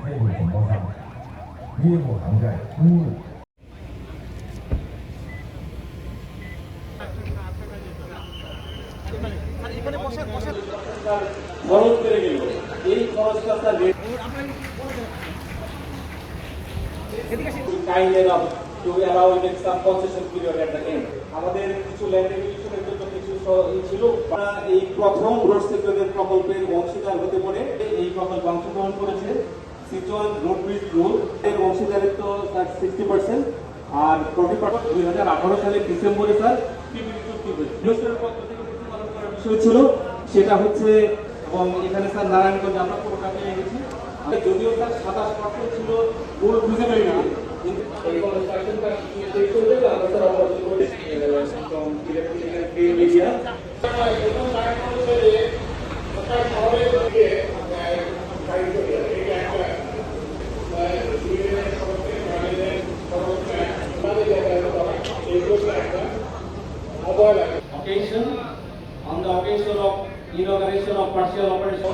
ให้เหตุผลเราทำยี่ห้อทำใจอืม খরচ বেড়ে কিছু ল্যান্ড রেগুলেশনের এই প্রথম রোড প্রকল্পের অংশীদার হতে পারে, এই প্রকল্প অংশগ্রহণ করেছে সিচুয়ান রোড ব্রিজ রোডের অংশীদারিত্ব স্যার সিক্সটি পার্সেন্ট আর প্রফিট পার্ট দুই হাজার আঠারো সালের ডিসেম্বরে স্যার বিষয় ছিল সেটা হচ্ছে এবং এখানে স্যার নারায়ণগঞ্জ আমরা পুরোটা পেয়ে গেছি যদিও স্যার সাতাশ পার্সেন্ট ছিল পুরো ফিজিবিলিটি কিন্তু occasion on the occasion of inauguration of partial operation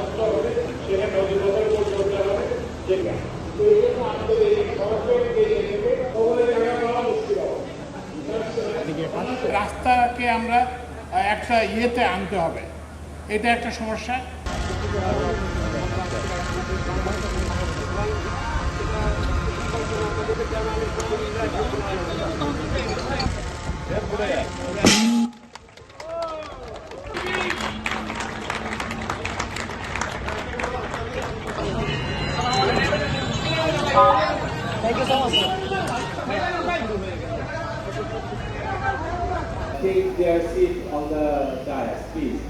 রাস্তাকে আমরা একটা ইয়েতে আনতে হবে এটা একটা সমস্যা take their seat on the dais, please.